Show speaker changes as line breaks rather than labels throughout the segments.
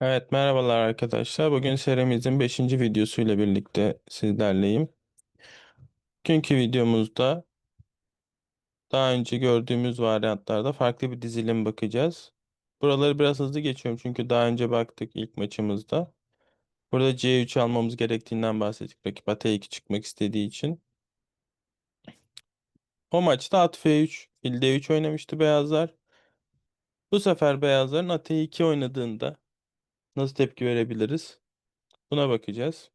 Evet merhabalar arkadaşlar. Bugün serimizin 5. videosuyla birlikte sizlerleyim. Bugünkü videomuzda daha önce gördüğümüz varyantlarda farklı bir dizilim bakacağız. Buraları biraz hızlı geçiyorum çünkü daha önce baktık ilk maçımızda. Burada C3 almamız gerektiğinden bahsettik. Rakip at E2 çıkmak istediği için. O maçta at F3, fil D3 oynamıştı beyazlar. Bu sefer beyazların at E2 oynadığında nasıl tepki verebiliriz? Buna bakacağız.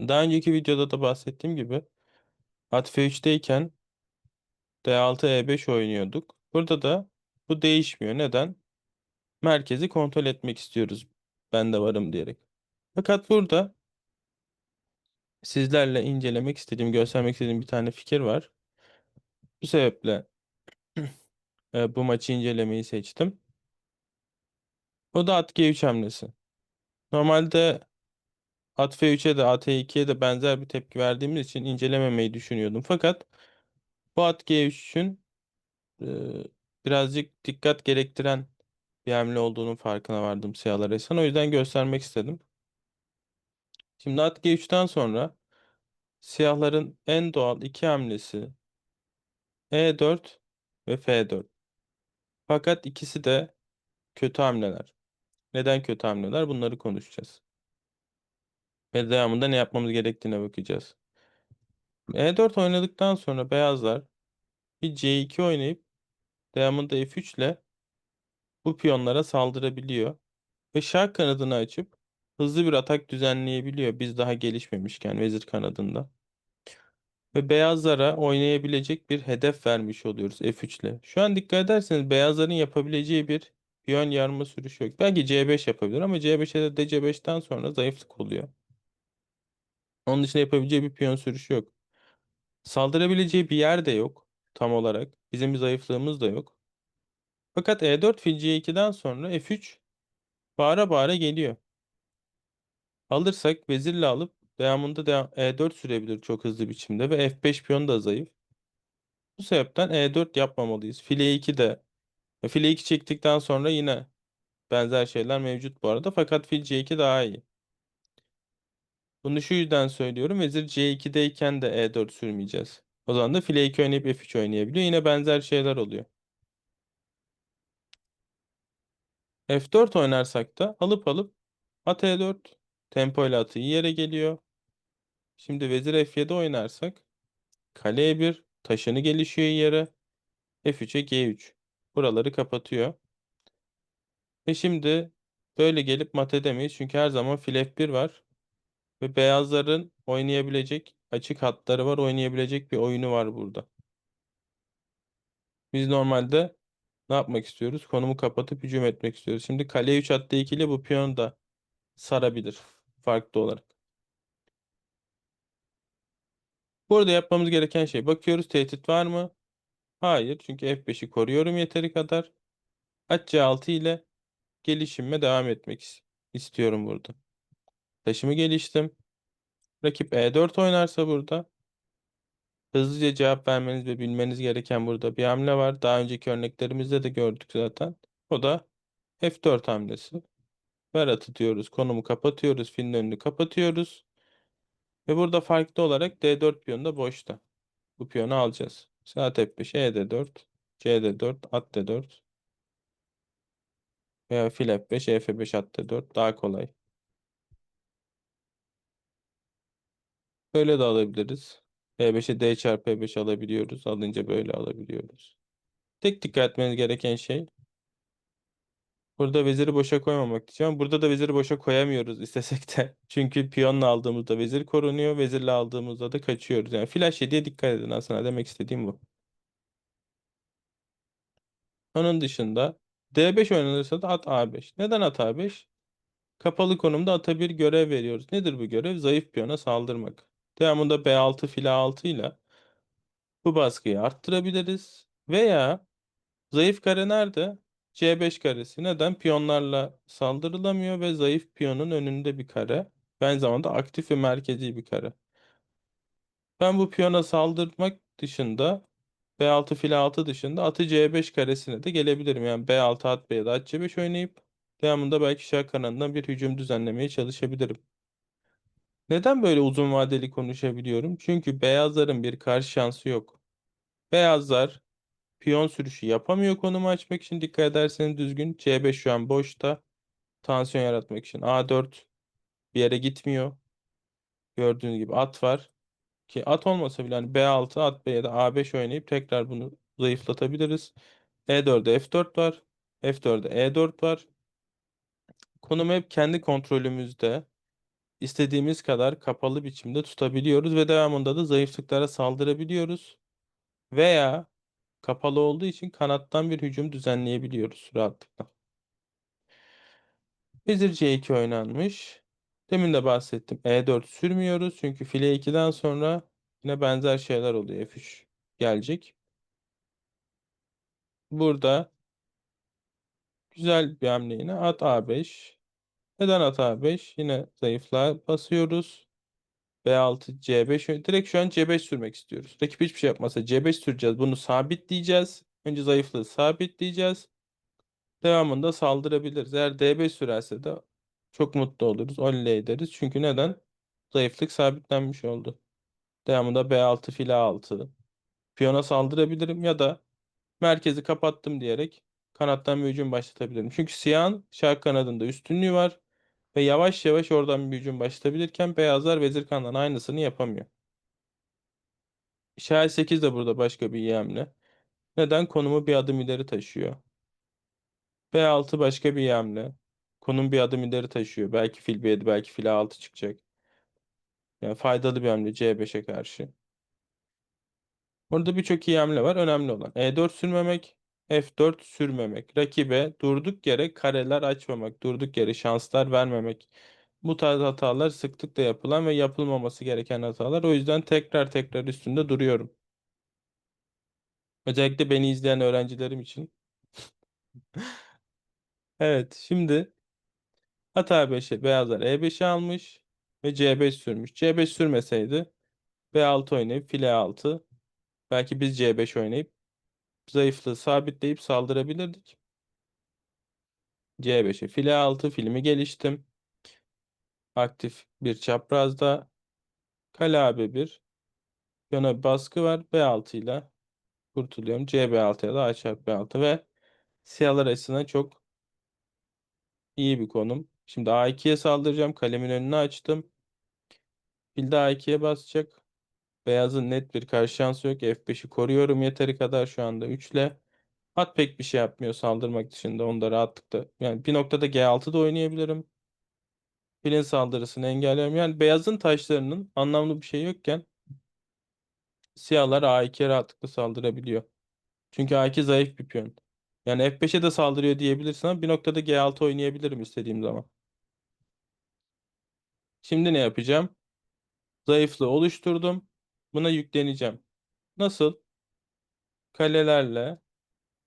Daha önceki videoda da bahsettiğim gibi At F3'teyken D6 E5 oynuyorduk. Burada da bu değişmiyor. Neden? Merkezi kontrol etmek istiyoruz. Ben de varım diyerek. Fakat burada sizlerle incelemek istediğim, göstermek istediğim bir tane fikir var. Bu sebeple e, bu maçı incelemeyi seçtim. O da at G3 hamlesi. Normalde at F3'e de at E2'ye de benzer bir tepki verdiğimiz için incelememeyi düşünüyordum. Fakat bu at G3'ün e, birazcık dikkat gerektiren bir hamle olduğunun farkına vardım siyahlar esen. O yüzden göstermek istedim. Şimdi at G3'ten sonra siyahların en doğal iki hamlesi E4 ve F4. Fakat ikisi de kötü hamleler. Neden kötü hamleler? Bunları konuşacağız. Ve devamında ne yapmamız gerektiğine bakacağız. E4 oynadıktan sonra beyazlar bir C2 oynayıp devamında F3 ile bu piyonlara saldırabiliyor. Ve şah kanadını açıp hızlı bir atak düzenleyebiliyor. Biz daha gelişmemişken vezir kanadında. Ve beyazlara oynayabilecek bir hedef vermiş oluyoruz F3 ile. Şu an dikkat ederseniz beyazların yapabileceği bir piyon yarma sürüşü yok. Belki C5 yapabilir ama C5'e de DC5'ten sonra zayıflık oluyor. Onun dışında yapabileceği bir piyon sürüşü yok. Saldırabileceği bir yer de yok tam olarak. Bizim bir zayıflığımız da yok. Fakat E4 fil C2'den sonra F3 bağıra bağıra geliyor. Alırsak vezirle alıp devamında devam, E4 sürebilir çok hızlı biçimde ve F5 piyon da zayıf. Bu sebepten E4 yapmamalıyız. File 2 de file 2 çektikten sonra yine benzer şeyler mevcut bu arada. Fakat fil C2 daha iyi. Bunu şu yüzden söylüyorum. Vezir C2'deyken de E4 sürmeyeceğiz. O zaman da file 2 oynayıp F3 oynayabiliyor. Yine benzer şeyler oluyor. F4 oynarsak da alıp alıp at E4 tempo ile atı iyi yere geliyor. Şimdi vezir F7 oynarsak kale E1 taşını gelişiyor yere. F3'e G3. Buraları kapatıyor. Ve şimdi böyle gelip mat edemeyiz. Çünkü her zaman fil F1 var. Ve beyazların oynayabilecek açık hatları var. Oynayabilecek bir oyunu var burada. Biz normalde ne yapmak istiyoruz? Konumu kapatıp hücum etmek istiyoruz. Şimdi kale 3 hatta 2 ile bu piyonu da sarabilir. Farklı olarak. Burada yapmamız gereken şey. Bakıyoruz tehdit var mı? Hayır. Çünkü F5'i koruyorum yeteri kadar. At C6 ile gelişime devam etmek istiyorum burada. Taşımı geliştim. Rakip E4 oynarsa burada hızlıca cevap vermeniz ve bilmeniz gereken burada bir hamle var. Daha önceki örneklerimizde de gördük zaten. O da F4 hamlesi. Ver atı diyoruz. Konumu kapatıyoruz. Filin önünü kapatıyoruz. Ve burada farklı olarak D4 piyonu da boşta. Bu piyonu alacağız. Saat F5, ED4, CD4, at D4 veya fil F5, EF5, at D4 daha kolay. Böyle de alabiliriz. E5'e D çarpı E5 alabiliyoruz. Alınca böyle alabiliyoruz. Tek dikkat etmeniz gereken şey burada veziri boşa koymamak diyeceğim. Burada da veziri boşa koyamıyoruz istesek de. Çünkü piyonla aldığımızda vezir korunuyor. Vezirle aldığımızda da kaçıyoruz. Yani flash 7'ye dikkat edin aslında demek istediğim bu. Onun dışında D5 oynanırsa da at A5. Neden at A5? Kapalı konumda ata bir görev veriyoruz. Nedir bu görev? Zayıf piyona saldırmak. Devamında B6 fil A6 ile bu baskıyı arttırabiliriz. Veya zayıf kare nerede? C5 karesi. Neden? Piyonlarla saldırılamıyor ve zayıf piyonun önünde bir kare. Aynı zamanda aktif ve merkezi bir kare. Ben bu piyona saldırmak dışında B6 fil 6 dışında atı C5 karesine de gelebilirim. Yani B6 at B7 at C5 oynayıp Devamında belki şah kanadından bir hücum düzenlemeye çalışabilirim. Neden böyle uzun vadeli konuşabiliyorum? Çünkü beyazların bir karşı şansı yok. Beyazlar piyon sürüşü yapamıyor konumu açmak için dikkat ederseniz düzgün. C5 şu an boşta. Tansiyon yaratmak için. A4 bir yere gitmiyor. Gördüğünüz gibi at var. Ki at olmasa bile hani B6 at B'ye de A5 oynayıp tekrar bunu zayıflatabiliriz. E4'de F4 var. F4'de E4 var. Konumu hep kendi kontrolümüzde istediğimiz kadar kapalı biçimde tutabiliyoruz ve devamında da zayıflıklara saldırabiliyoruz. Veya kapalı olduğu için kanattan bir hücum düzenleyebiliyoruz rahatlıkla. Vezir C2 oynanmış. Demin de bahsettim. E4 sürmüyoruz çünkü file 2'den sonra yine benzer şeyler oluyor. F3 gelecek. Burada güzel bir hamle yine. At A5. Neden at A5? Yine zayıflığa basıyoruz. B6, C5. Direkt şu an C5 sürmek istiyoruz. Rakip hiçbir şey yapmasa C5 süreceğiz. Bunu sabitleyeceğiz. Önce zayıflığı sabitleyeceğiz. Devamında saldırabiliriz. Eğer D5 sürerse de çok mutlu oluruz. Oley ederiz. Çünkü neden? Zayıflık sabitlenmiş oldu. Devamında B6 file 6. Piyona saldırabilirim ya da merkezi kapattım diyerek kanattan bir hücum başlatabilirim. Çünkü siyahın şah kanadında üstünlüğü var ve yavaş yavaş oradan bir hücum başlatabilirken beyazlar vezir kanadından aynısını yapamıyor. Şah 8 de burada başka bir iyi hamle. Neden? Konumu bir adım ileri taşıyor. B6 başka bir iyi hamle. Konum bir adım ileri taşıyor. Belki fil B7, belki fil A6 çıkacak. Yani faydalı bir hamle C5'e karşı. Burada birçok iyi hamle var. Önemli olan E4 sürmemek, F4 sürmemek. Rakibe durduk yere kareler açmamak, durduk yere şanslar vermemek. Bu tarz hatalar sıklıkla yapılan ve yapılmaması gereken hatalar. O yüzden tekrar tekrar üstünde duruyorum. Özellikle beni izleyen öğrencilerim için. Evet, şimdi at A5'e beyazlar E5'i almış ve C5 sürmüş. C5 sürmeseydi B6 oynayıp file 6 belki biz C5 oynayıp zayıflığı sabitleyip saldırabilirdik. C5'e file 6 filmi geliştim. Aktif bir çaprazda kale AB1 yana bir baskı var. B6 ile kurtuluyorum. CB6'ya da A çarpı B6 ve siyahlar açısından çok iyi bir konum. Şimdi A2'ye saldıracağım. Kalemin önünü açtım. Fil de A2'ye basacak. Beyazın net bir karşı şansı yok. F5'i koruyorum yeteri kadar şu anda 3 ile. At pek bir şey yapmıyor saldırmak dışında. Onu da rahatlıkla. Yani bir noktada G6'da oynayabilirim. Filin saldırısını engelliyorum. Yani beyazın taşlarının anlamlı bir şey yokken siyahlar A2'ye rahatlıkla saldırabiliyor. Çünkü A2 zayıf bir piyon. Yani F5'e de saldırıyor diyebilirsin ama bir noktada G6 oynayabilirim istediğim zaman. Şimdi ne yapacağım? Zayıflığı oluşturdum. Buna yükleneceğim. Nasıl? Kalelerle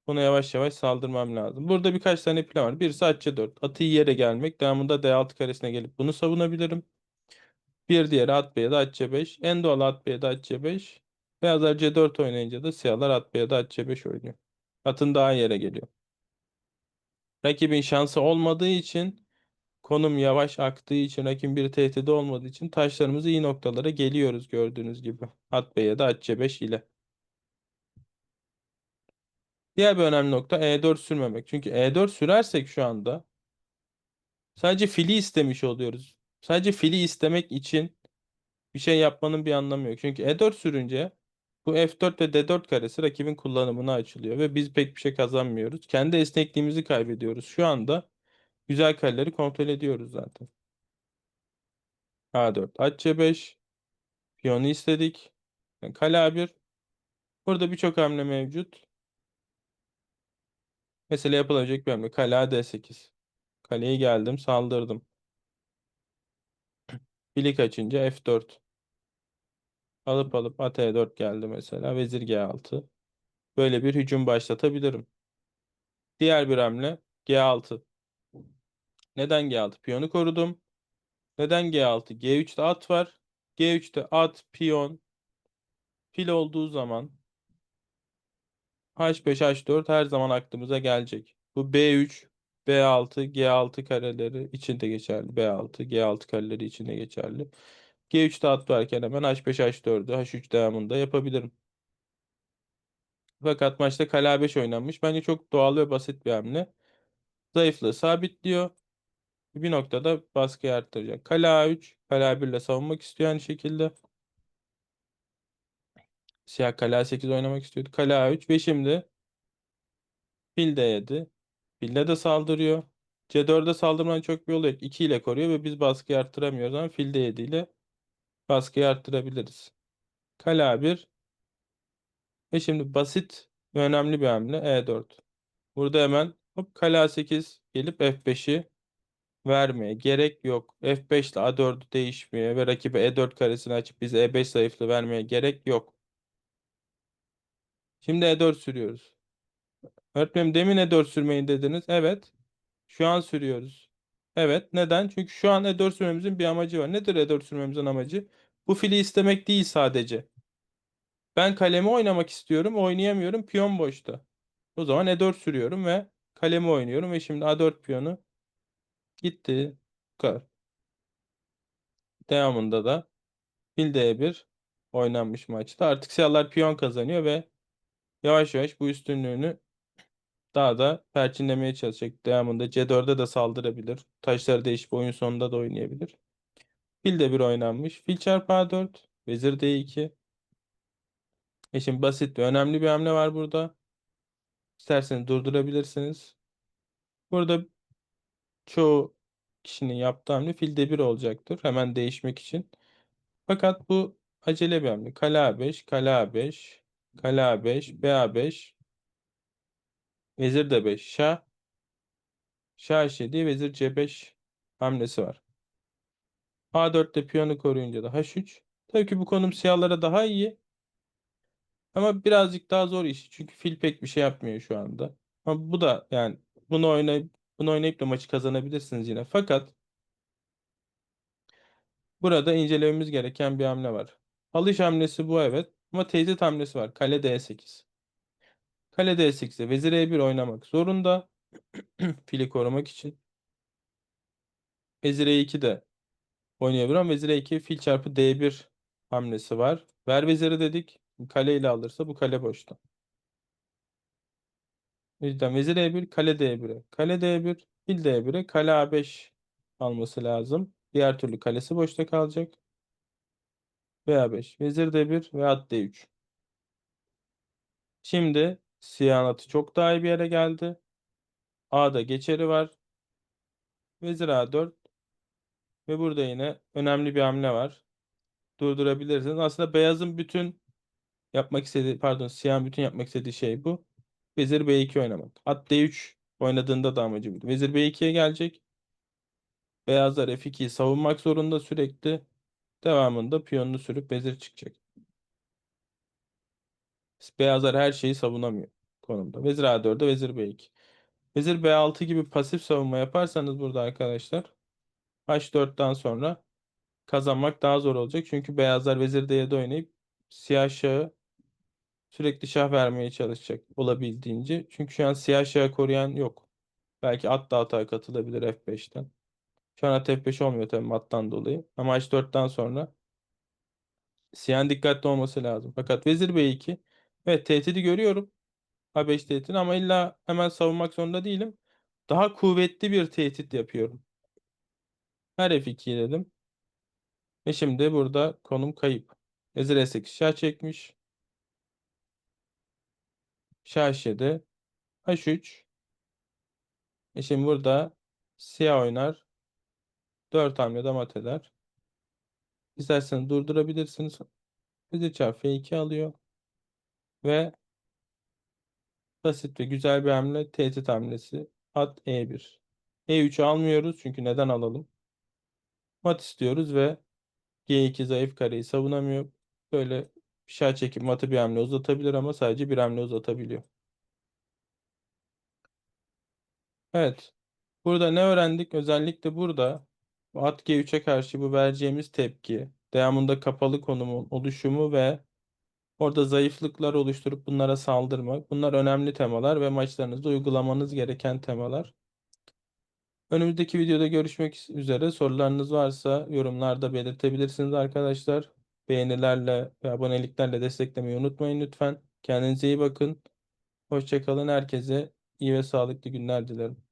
buna yavaş yavaş saldırmam lazım. Burada birkaç tane plan var. Birisi at C4. Atı yere gelmek. Devamında D6 karesine gelip bunu savunabilirim. Bir diğeri at B'ye de at C5. En doğal at B'ye de at C5. Beyazlar C4 oynayınca da siyahlar at B'ye de at C5 oynuyor. Atın daha yere geliyor. Rakibin şansı olmadığı için konum yavaş aktığı için rakibin bir tehdidi olmadığı için taşlarımız iyi noktalara geliyoruz gördüğünüz gibi. At B'ye de at C5 ile. Diğer bir önemli nokta E4 sürmemek. Çünkü E4 sürersek şu anda sadece fili istemiş oluyoruz. Sadece fili istemek için bir şey yapmanın bir anlamı yok. Çünkü E4 sürünce bu F4 ve D4 karesi rakibin kullanımına açılıyor ve biz pek bir şey kazanmıyoruz. Kendi esnekliğimizi kaybediyoruz. Şu anda güzel kareleri kontrol ediyoruz zaten. A4, at C5, piyonu istedik. Yani kale A1. Burada birçok hamle mevcut. Mesela yapılabilecek bir hamle. Kale D8. Kaleye geldim, saldırdım. Bilik açınca F4. Alıp alıp at E4 geldi mesela. Vezir G6. Böyle bir hücum başlatabilirim. Diğer bir hamle G6. Neden G6? Piyonu korudum. Neden G6? G3'te at var. G3'te at, piyon, fil olduğu zaman H5, H4 her zaman aklımıza gelecek. Bu B3, B6, G6 kareleri içinde geçerli. B6, G6 kareleri içinde geçerli. G3'te at varken hemen H5, H4'ü H3 devamında yapabilirim. Fakat maçta kale A5 oynanmış. Bence çok doğal ve basit bir hamle. Zayıflığı sabitliyor. Bir noktada baskıyı arttıracak. Kale A3, kale A1 ile savunmak istiyor aynı şekilde. Siyah kale A8 oynamak istiyordu. Kale A3 ve şimdi fil D7. Fille de saldırıyor. C4'e saldırmanın çok bir yolu yok. 2 ile koruyor ve biz baskıyı arttıramıyoruz ama fil D7 ile baskıyı arttırabiliriz. Kale A1 ve şimdi basit ve önemli bir hamle E4. Burada hemen hop kale A8 gelip F5'i vermeye gerek yok. F5 ile A4'ü değişmeye ve rakibe E4 karesini açıp bize E5 zayıflığı vermeye gerek yok. Şimdi E4 sürüyoruz. Öğretmenim demin E4 sürmeyin dediniz. Evet. Şu an sürüyoruz. Evet. Neden? Çünkü şu an E4 sürmemizin bir amacı var. Nedir E4 sürmemizin amacı? Bu fili istemek değil sadece. Ben kalemi oynamak istiyorum. Oynayamıyorum. Piyon boşta. O zaman E4 sürüyorum ve kalemi oynuyorum ve şimdi A4 piyonu gitti. Bu. Devamında da fil D1 oynanmış maçta. Artık siyahlar piyon kazanıyor ve yavaş yavaş bu üstünlüğünü daha da perçinlemeye çalışacak. Devamında C4'e de saldırabilir. Taşları değişip oyun sonunda da oynayabilir. Fil de bir oynanmış. Fil çarpı A4. Vezir D2. E şimdi basit ve önemli bir hamle var burada. İsterseniz durdurabilirsiniz. Burada çoğu kişinin yaptığı hamle fil D1 olacaktır. Hemen değişmek için. Fakat bu acele bir hamle. Kale A5, kale A5, kale A5, BA5, vezir D5, şah, şah H7, vezir C5 hamlesi var. A4'te piyonu koruyunca da H3. Tabii ki bu konum siyahlara daha iyi. Ama birazcık daha zor iş. Çünkü fil pek bir şey yapmıyor şu anda. Ama bu da yani bunu oynayıp bunu oynayıp da maçı kazanabilirsiniz yine. Fakat burada incelememiz gereken bir hamle var. Alış hamlesi bu evet. Ama tehdit hamlesi var. Kale D8. Kale D8'de vezir E1 oynamak zorunda. Fili korumak için. Vezir E2 de oynayabilir ama vezir E2 fil çarpı D1 hamlesi var. Ver veziri dedik. Kale ile alırsa bu kale boşta. Yüzden vezir E1, kale D1'e. Kale D1, fil D1'e, kale A5 alması lazım. Diğer türlü kalesi boşta kalacak. Ve A5. Vezir D1 ve at D3. Şimdi siyahın atı çok daha iyi bir yere geldi. A'da geçeri var. Vezir A4. Ve burada yine önemli bir hamle var. Durdurabilirsiniz. Aslında beyazın bütün yapmak istediği, pardon siyahın bütün yapmak istediği şey bu. Vezir B2 oynamak. At D3 oynadığında da amacı buydu. Vezir B2'ye gelecek. Beyazlar F2'yi savunmak zorunda sürekli. Devamında piyonunu sürüp vezir çıkacak. Beyazlar her şeyi savunamıyor konumda. Vezir A4'de vezir B2. Vezir B6 gibi pasif savunma yaparsanız burada arkadaşlar H4'ten sonra kazanmak daha zor olacak. Çünkü beyazlar vezir D7 oynayıp siyah şahı sürekli şah vermeye çalışacak olabildiğince. Çünkü şu an siyah şahı koruyan yok. Belki at da hata katılabilir F5'ten. Şu an at F5 olmuyor tabii mattan dolayı. Ama H4'ten sonra siyahın dikkatli olması lazım. Fakat vezir B2 evet tehdidi görüyorum. A5 tehditini ama illa hemen savunmak zorunda değilim. Daha kuvvetli bir tehdit yapıyorum. Her F2 dedim. Ve şimdi burada konum kayıp. Vezir E8 şah çekmiş. Şah H7. H3. E şimdi burada siyah oynar. 4 hamlede mat eder. İsterseniz durdurabilirsiniz. Vezir çarpı F2 alıyor. Ve basit ve güzel bir hamle. Tehdit hamlesi. At E1. E3'ü almıyoruz çünkü neden alalım? Mat istiyoruz ve G2 zayıf kareyi savunamıyor. Böyle şah çekip matı bir hamle uzatabilir ama sadece bir hamle uzatabiliyor. Evet. Burada ne öğrendik? Özellikle burada bu at G3'e karşı bu vereceğimiz tepki, devamında kapalı konumun oluşumu ve orada zayıflıklar oluşturup bunlara saldırmak. Bunlar önemli temalar ve maçlarınızda uygulamanız gereken temalar. Önümüzdeki videoda görüşmek üzere. Sorularınız varsa yorumlarda belirtebilirsiniz arkadaşlar. Beğenilerle ve aboneliklerle desteklemeyi unutmayın lütfen. Kendinize iyi bakın. Hoşça kalın. Herkese iyi ve sağlıklı günler dilerim.